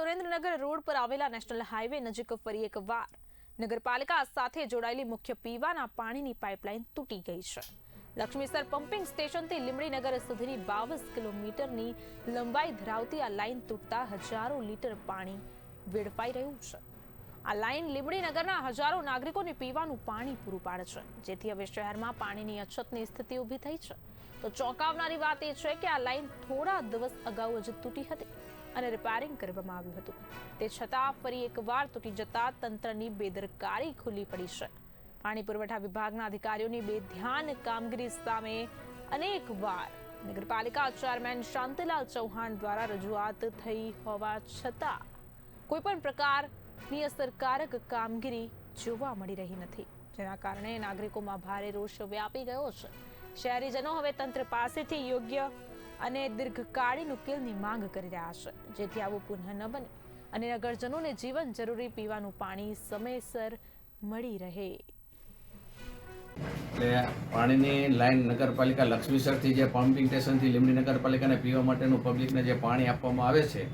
Surendranagar road પર આવેલા national highway નજીક ફરી એકવાર નગરપાલિકા સાથે જોડાયેલી મુખ્ય પીવાના પાણીની પાઇપલાઇન તૂટી ગઈ છે. લક્ષ્મીસર પમ્પિંગ સ્ટેશનથી લીમડીનગર સુધીની બાવીસ કિલોમીટરની લંબાઈ ધરાવતી આ લાઇન તૂટતા હજારો લીટર પાણી વેડફાઈ રહ્યું છે. આ લાઇન લીમડીનગરના હજારો નાગરિકોને પીવાનું પાણી પૂરું પાડે છે, જેથી હવે શહેરમાં પાણીની અછતની સ્થિતિ ઊભી થઈ છે. તો ચોંકાવનારી વાત એ છે કે આ લાઇન થોડા દિવસ અગાઉ જ તૂટી હતી અને રિપેરિંગ કરવામાં આવ્યું હતું. તે છતાં ફરી એકવાર તૂટી જતા તંત્રની બેદરકારી ખુલ્લી પડી છે. પાણી પુરવઠા વિભાગના અધિકારીઓની બેધ્યાન કામગીરી સામે અનેકવાર નગરપાલિકા ચેરમેન શાંતિલાલ ચૌહાણ દ્વારા રજૂઆત થઈ હોવા છતાં કોઈ પણ પ્રકારની અસરકારક કામગીરી જોવા મળી રહી નથી, જેના કારણે નાગરિકોમાં ભારે રોષ વ્યાપી ગયો છે. શહેરીજનો હવે તંત્ર પાસેથી યોગ્ય અને દીર્ઘકાળીન ઉકેલની માંગ કરી રહ્યા છે, જેથી આવું પુનઃ ન બને અને નગરજનોને જીવન જરૂરી પીવાનું પાણી સમયસર મળી રહે. પાણીની લાઈન નગરપાલિકા લક્ષ્મીસરથી જે પમ્પિંગ સ્ટેશનથી લીમડી નગરપાલિકાને પીવા માટેનું પબ્લિકને જે પાણી આપવામાં આવે છે,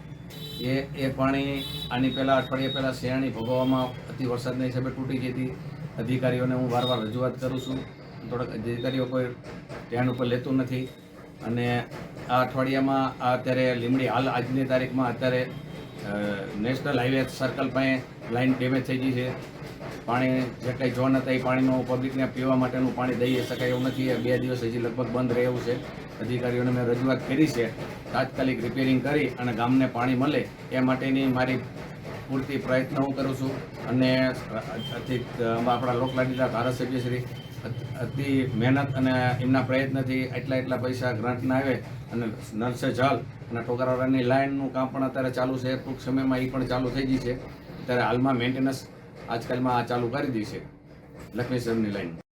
એ એ પાણી આની પહેલાં અઠવાડિયા પહેલાં શિયાળી ભોગવવામાં અતિ વરસાદના હિસાબે તૂટી ગઈ હતી. અધિકારીઓને હું વારવાર રજૂઆત કરું છું. થોડાક અધિકારીઓ કોઈ ધ્યાન ઉપર લેતું નથી અને આ અઠવાડિયામાં આ અત્યારે લીમડી હાલ આજની તારીખમાં અત્યારે નેશનલ હાઈવે સર્કલ પાસે લાઈન ડેમેજ થઈ ગઈ છે પાણી જે કંઈ જોન હતા એ પાણીનું પબ્લિકને પીવા માટેનું પાણી દઈ શકાય એવું નથી બે દિવસ હજી લગભગ બંધ રહે છે અધિકારીઓને મેં રજૂઆત કરી છે તાત્કાલિક રિપેરિંગ કરી અને ગામને પાણી મળે એ માટેની મારી પૂરતી પ્રયત્ન હું કરું છું અને આપણા લોકલાડીના ધારાસભ્ય શ્રી અતિ મહેનત અને એમના પ્રયત્નથી એટલા એટલા પૈસા ગ્રાન્ટના આવે અને નર્સે જલ અને ટોકરાવાળાની લાઇનનું કામ પણ અત્યારે ચાલુ છે. ટૂંક સમયમાં એ પણ ચાલુ થઈ ગઈ છે. ત્યારે હાલમાં મેન્ટેનન્સ આજકાલમાં આ ચાલુ કરી દીધી છે. લક્ષ્મીસરની લાઈન.